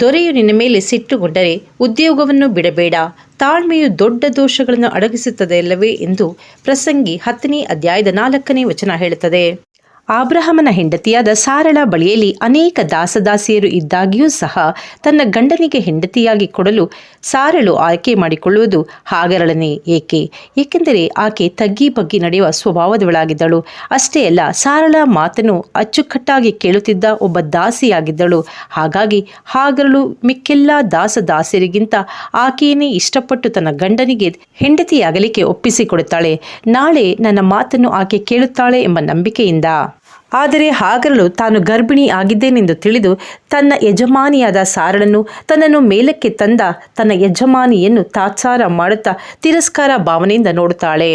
ದೊರೆಯು ನಿನ್ನ ಮೇಲೆ ಸಿಟ್ಟುಗೊಂಡರೆ ಉದ್ಯೋಗವನ್ನು ಬಿಡಬೇಡ. ತಾಳ್ಮೆಯು ದೊಡ್ಡ ದೋಷಗಳನ್ನು ಅಡಗಿಸುತ್ತದೆ ಅಲ್ಲವೇ ಎಂದು ಪ್ರಸಂಗಿ ಹತ್ತನೇ ಅಧ್ಯಾಯದ ನಾಲ್ಕನೇ ವಚನ ಹೇಳುತ್ತದೆ. ಆಬ್ರಹಮನ ಹೆಂಡತಿಯಾದ ಸಾರಳ ಬಳಿಯಲ್ಲಿ ಅನೇಕ ದಾಸದಾಸಿಯರು ಇದ್ದಾಗಿಯೂ ಸಹ ತನ್ನ ಗಂಡನಿಗೆ ಹೆಂಡತಿಯಾಗಿ ಕೊಡಲು ಸಾರಳು ಆಯ್ಕೆ ಮಾಡಿಕೊಳ್ಳುವುದು ಹಾಗರಳನೆ ಏಕೆ? ಏಕೆಂದರೆ ಆಕೆ ತಗ್ಗಿ ಬಗ್ಗಿ ನಡೆಯುವ ಸ್ವಭಾವದವಳಾಗಿದ್ದಳು. ಅಷ್ಟೇ ಅಲ್ಲ, ಸಾರಳ ಮಾತನ್ನು ಅಚ್ಚುಕಟ್ಟಾಗಿ ಕೇಳುತ್ತಿದ್ದ ಒಬ್ಬ ದಾಸಿಯಾಗಿದ್ದಳು. ಹಾಗಾಗಿ ಹಾಗರಳು ಮಿಕ್ಕೆಲ್ಲ ದಾಸದಾಸಿಯರಿಗಿಂತ ಆಕೆಯನ್ನೇ ಇಷ್ಟಪಟ್ಟು ತನ್ನ ಗಂಡನಿಗೆ ಹೆಂಡತಿಯಾಗಲಿಕ್ಕೆ ಒಪ್ಪಿಸಿಕೊಡುತ್ತಾಳೆ. ನಾಳೆ ನನ್ನ ಮಾತನ್ನು ಆಕೆ ಕೇಳುತ್ತಾಳೆ ಎಂಬ ನಂಬಿಕೆಯಿಂದ. ಆದರೆ ಹಾಗರಳು ತಾನು ಗರ್ಭಿಣಿ ಆಗಿದ್ದೇನೆಂದು ತಿಳಿದು ತನ್ನ ಯಜಮಾನಿಯಾದ ಸಾರಳನ್ನು ತನ್ನನ್ನು ಮೇಲಕ್ಕೆ ತಂದ ತನ್ನ ಯಜಮಾನಿಯನ್ನು ತಾತ್ಸಾರ ಮಾಡುತ್ತಾ ತಿರಸ್ಕಾರ ಭಾವನೆಯಿಂದ ನೋಡುತ್ತಾಳೆ.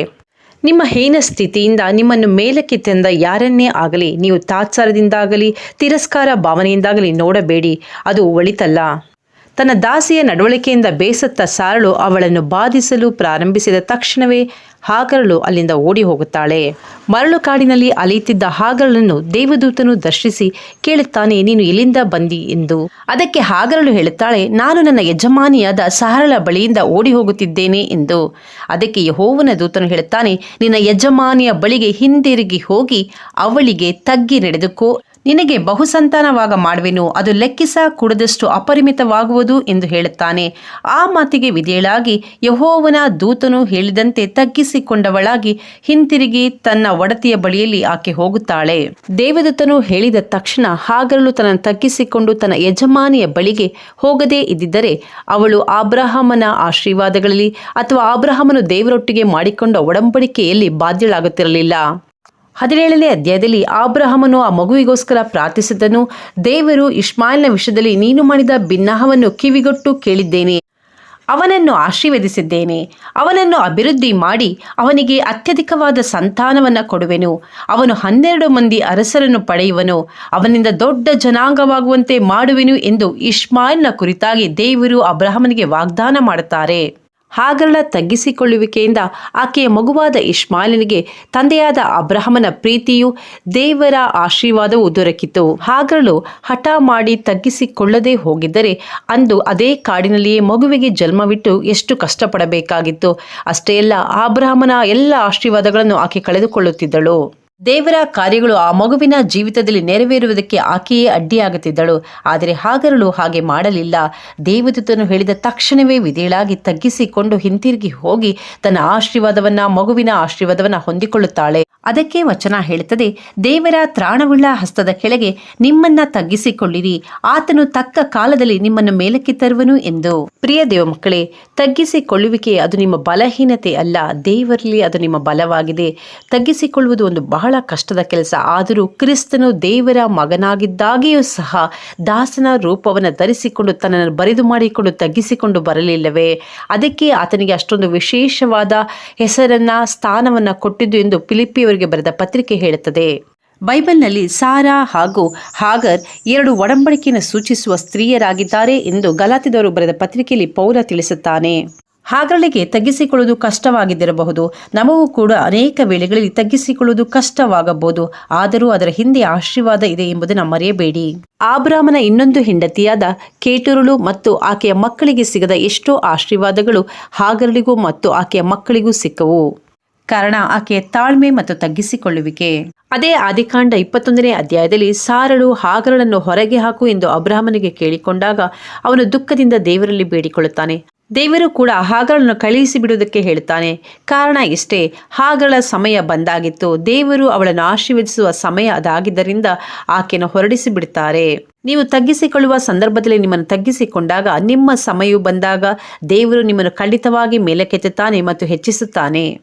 ನಿಮ್ಮ ಹೀನ ಸ್ಥಿತಿಯಿಂದ ನಿಮ್ಮನ್ನು ಮೇಲಕ್ಕೆ ತಂದ ಯಾರನ್ನೇ ಆಗಲಿ ನೀವು ತಾತ್ಸಾರದಿಂದಾಗಲಿ ತಿರಸ್ಕಾರ ಭಾವನೆಯಿಂದಾಗಲಿ ನೋಡಬೇಡಿ. ಅದು ಒಳಿತಲ್ಲ. ತನ್ನ ದಾಸಿಯ ನಡವಳಿಕೆಯಿಂದ ಬೇಸತ್ತ ಸಾರಳು ಅವಳನ್ನು ಬಾಧಿಸಲು ಪ್ರಾರಂಭಿಸಿದ ತಕ್ಷಣವೇ ಹಾಗರಳು ಅಲ್ಲಿಂದ ಓಡಿ ಹೋಗುತ್ತಾಳೆ. ಮರಳು ಕಾಡಿನಲ್ಲಿ ಅಲೆಯುತ್ತಿದ್ದ ಹಾಗರಳನ್ನು ದೇವದೂತನು ದರ್ಶಿಸಿ ಕೇಳುತ್ತಾನೆ, ನೀನು ಎಲ್ಲಿಂದ ಬಂದಿ ಎಂದು. ಅದಕ್ಕೆ ಹಾಗರಳು ಹೇಳುತ್ತಾಳೆ, ನಾನು ನನ್ನ ಯಜಮಾನಿಯಾದ ಸಾರಳ ಬಳಿಯಿಂದ ಓಡಿ ಹೋಗುತ್ತಿದ್ದೇನೆ ಎಂದು. ಅದಕ್ಕೆ ಯಹೋವನ ದೂತನು ಹೇಳುತ್ತಾನೆ, ನಿನ್ನ ಯಜಮಾನಿಯ ಬಳಿಗೆ ಹಿಂದಿರುಗಿ ಹೋಗಿ ಅವಳಿಗೆ ತಗ್ಗಿ ನಡೆದುಕೋ. ನಿನಗೆ ಬಹುಸಂತಾನವಾಗ ಮಾಡುವೆನು. ಅದು ಲೆಕ್ಕಿಸ ಕುಡದಷ್ಟು ಅಪರಿಮಿತವಾಗುವುದು ಎಂದು ಹೇಳುತ್ತಾನೆ. ಆ ಮಾತಿಗೆ ವಿಧೇಳಾಗಿ ಯಹೋವನ ದೂತನು ಹೇಳಿದಂತೆ ತಗ್ಗಿಸಿಕೊಂಡವಳಾಗಿ ಹಿಂತಿರುಗಿ ತನ್ನ ಒಡತಿಯ ಬಳಿಯಲ್ಲಿ ಆಕೆ ಹೋಗುತ್ತಾಳೆ. ದೇವದೂತನು ಹೇಳಿದ ತಕ್ಷಣ ಹಾಗರಲು ತನ್ನ ತಗ್ಗಿಸಿಕೊಂಡು ತನ್ನ ಯಜಮಾನಿಯ ಬಳಿಗೆ ಹೋಗದೇ ಇದ್ದಿದ್ದರೆ ಅವಳು ಆಬ್ರಹಾಮನ ಆಶೀರ್ವಾದಗಳಲ್ಲಿ ಅಥವಾ ಆಬ್ರಹಾಮನು ದೇವರೊಟ್ಟಿಗೆ ಮಾಡಿಕೊಂಡ ಒಡಂಬಡಿಕೆಯಲ್ಲಿ ಬಾಧ್ಯಳಾಗುತ್ತಿರಲಿಲ್ಲ. ಹದಿನೇಳನೇ ಅಧ್ಯಾಯದಲ್ಲಿ ಆಬ್ರಹಮನು ಆ ಮಗುವಿಗೋಸ್ಕರ ಪ್ರಾರ್ಥಿಸಿದನು, ದೇವರು ಇಷ್ಮಾಯಿಲ್ನ ವಿಷಯದಲ್ಲಿ ನೀನು ಮಾಡಿದ ಭಿನ್ನಾಹವನ್ನು ಕಿವಿಗೊಟ್ಟು ಕೇಳಿದ್ದೇನೆ, ಅವನನ್ನು ಆಶೀರ್ವದಿಸಿದ್ದೇನೆ, ಅವನನ್ನು ಅಭಿವೃದ್ಧಿ ಮಾಡಿ ಅವನಿಗೆ ಅತ್ಯಧಿಕವಾದ ಸಂತಾನವನ್ನು ಕೊಡುವೆನು, ಅವನು ಹನ್ನೆರಡು ಮಂದಿ ಅರಸರನ್ನು ಪಡೆಯುವನು, ಅವನಿಂದ ದೊಡ್ಡ ಜನಾಂಗವಾಗುವಂತೆ ಮಾಡುವೆನು ಎಂದು ಇಷ್ಮಾಯಿಲ್ನ ಕುರಿತಾಗಿ ದೇವರು ಅಬ್ರಹಮನಿಗೆ ವಾಗ್ದಾನ ಮಾಡುತ್ತಾರೆ. ಹಾಗರಳ ತಗ್ಗಿಸಿಕೊಳ್ಳುವಿಕೆಯಿಂದ ಆಕೆಯ ಮಗುವಾದ ಇಷ್ಮಾಯಿಲನಿಗೆ ತಂದೆಯಾದ ಅಬ್ರಹಮನ ಪ್ರೀತಿಯು ದೇವರ ಆಶೀರ್ವಾದವು ದೊರಕಿತು. ಹಾಗರಳು ಹಠ ಮಾಡಿ ತಗ್ಗಿಸಿಕೊಳ್ಳದೆ ಹೋಗಿದ್ದರೆ ಅಂದು ಅದೇ ಕಾಡಿನಲ್ಲಿಯೇ ಮಗುವಿಗೆ ಜನ್ಮವಿಟ್ಟು ಎಷ್ಟು ಕಷ್ಟಪಡಬೇಕಾಗಿತ್ತು. ಅಷ್ಟೇ ಅಲ್ಲ, ಅಬ್ರಹಮನ ಎಲ್ಲ ಆಶೀರ್ವಾದಗಳನ್ನು ಆಕೆ ಕಳೆದುಕೊಳ್ಳುತ್ತಿದ್ದಳು. ದೇವರ ಕಾರ್ಯಗಳು ಆ ಮಗುವಿನ ಜೀವಿತದಲ್ಲಿ ನೆರವೇರುವುದಕ್ಕೆ ಆಕೆಯೇ ಅಡ್ಡಿಯಾಗುತ್ತಿದ್ದಳು. ಆದರೆ ಹಾಗರಳು ಹಾಗೆ ಮಾಡಲಿಲ್ಲ. ದೇವದೂತನು ಹೇಳಿದ ತಕ್ಷಣವೇ ವಿಧೇಳಾಗಿ ತಗ್ಗಿಸಿಕೊಂಡು ಹಿಂತಿರುಗಿ ಹೋಗಿ ತನ್ನ ಆಶೀರ್ವಾದವನ್ನ ಮಗುವಿನ ಆಶೀರ್ವಾದವನ್ನ ಹೊಂದಿಕೊಳ್ಳುತ್ತಾಳೆ. ಅದಕ್ಕೆ ವಚನ ಹೇಳುತ್ತದೆ, ದೇವರ ತ್ರಾಣವುಳ್ಳ ಹಸ್ತದ ಕೆಳಗೆ ನಿಮ್ಮನ್ನ ತಗ್ಗಿಸಿಕೊಳ್ಳಿರಿ, ಆತನು ತಕ್ಕ ಕಾಲದಲ್ಲಿ ನಿಮ್ಮನ್ನು ಮೇಲಕ್ಕೆ ತರುವನು ಎಂದು. ಪ್ರಿಯ ದೇವ ಮಕ್ಕಳೇ, ತಗ್ಗಿಸಿಕೊಳ್ಳುವಿಕೆ ಅದು ನಿಮ್ಮ ಬಲಹೀನತೆ ಅಲ್ಲ, ದೇವರಲ್ಲಿ ಅದು ನಿಮ್ಮ ಬಲವಾಗಿದೆ. ತಗ್ಗಿಸಿಕೊಳ್ಳುವುದು ಒಂದು ಬಹಳ ಕಷ್ಟದ ಕೆಲಸ, ಆದರೂ ಕ್ರಿಸ್ತನು ದೇವರ ಮಗನಾಗಿದ್ದಾಗಿಯೂ ಸಹ ದಾಸನ ರೂಪವನ್ನು ಧರಿಸಿಕೊಂಡು ತನ್ನನ್ನು ಬರಿದು ಮಾಡಿಕೊಂಡು ತಗ್ಗಿಸಿಕೊಂಡು ಬರಲಿಲ್ಲವೇ? ಅದಕ್ಕೆ ಆತನಿಗೆ ಅಷ್ಟೊಂದು ವಿಶೇಷವಾದ ಹೆಸರನ್ನ, ಸ್ಥಾನವನ್ನು ಕೊಟ್ಟಿದ್ದು ಎಂದು ಫಿಲಿಪಿಯವರಿಗೆ ಬರೆದ ಪತ್ರಿಕೆ ಹೇಳುತ್ತದೆ. ಬೈಬಲ್ನಲ್ಲಿ ಸಾರಾ ಹಾಗೂ ಹಾಗರ್ ಎರಡು ಒಡಂಬಡಿಕೆಯನ್ನು ಸೂಚಿಸುವ ಸ್ತ್ರೀಯರಾಗಿದ್ದಾರೆ ಎಂದು ಗಲಾತಿದವರು ಬರೆದ ಪತ್ರಿಕೆಯಲ್ಲಿ ಪೌಲ ತಿಳಿಸುತ್ತಾನೆ. ಹಾಗರಳಿಗೆ ತಗ್ಗಿಸಿಕೊಳ್ಳುವುದು ಕಷ್ಟವಾಗಿದ್ದಿರಬಹುದು. ನಮಗೂ ಕೂಡ ಅನೇಕ ವೇಳೆಗಳಲ್ಲಿ ತಗ್ಗಿಸಿಕೊಳ್ಳುವುದು ಕಷ್ಟವಾಗಬಹುದು. ಆದರೂ ಅದರ ಹಿಂದೆ ಆಶೀರ್ವಾದ ಇದೆ ಎಂಬುದನ್ನು ಮರೆಯಬೇಡಿ. ಆಬ್ರಾಮನ ಇನ್ನೊಂದು ಹೆಂಡತಿಯಾದ ಕೇಟುರುಳು ಮತ್ತು ಆಕೆಯ ಮಕ್ಕಳಿಗೆ ಸಿಗದ ಎಷ್ಟೋ ಆಶೀರ್ವಾದಗಳು ಹಾಗರಳಿಗೂ ಮತ್ತು ಆಕೆಯ ಮಕ್ಕಳಿಗೂ ಸಿಕ್ಕವು. ಕಾರಣ ಆಕೆಯ ತಾಳ್ಮೆ ಮತ್ತು ತಗ್ಗಿಸಿಕೊಳ್ಳುವಿಕೆ. ಅದೇ ಆದಿಕಾಂಡ ಇಪ್ಪತ್ತೊಂದನೇ ಅಧ್ಯಾಯದಲ್ಲಿ ಸಾರಳು ಹಾಗರಳನ್ನು ಹೊರಗೆ ಹಾಕು ಎಂದು ಅಬ್ರಾಹ್ಮನಿಗೆ ಕೇಳಿಕೊಂಡಾಗ ಅವನು ದುಃಖದಿಂದ ದೇವರಲ್ಲಿ ಬೇಡಿಕೊಳ್ಳುತ್ತಾನೆ. ದೇವರು ಕೂಡ ಹಾಗರಳನ್ನು ಕಳುಹಿಸಿ ಬಿಡುವುದಕ್ಕೆ ಹೇಳುತ್ತಾನೆ. ಕಾರಣ ಇಷ್ಟೇ, ಹಾಗರಳ ಸಮಯ ಬಂದಾಗಿತ್ತು. ದೇವರು ಅವಳನ್ನು ಆಶೀರ್ವದಿಸುವ ಸಮಯ ಅದಾಗಿದ್ದರಿಂದ ಆಕೆಯನ್ನು ಹೊರಡಿಸಿ ಬಿಡುತ್ತಾರೆ. ನೀವು ತಗ್ಗಿಸಿಕೊಳ್ಳುವ ಸಂದರ್ಭದಲ್ಲಿ ನಿಮ್ಮನ್ನು ತಗ್ಗಿಸಿಕೊಂಡಾಗ ನಿಮ್ಮ ಸಮಯವು ಬಂದಾಗ ದೇವರು ನಿಮ್ಮನ್ನು ಖಂಡಿತವಾಗಿ ಮೇಲಕ್ಕೆತ್ತುತ್ತಾನೆ ಮತ್ತು ಹೆಚ್ಚಿಸುತ್ತಾನೆ.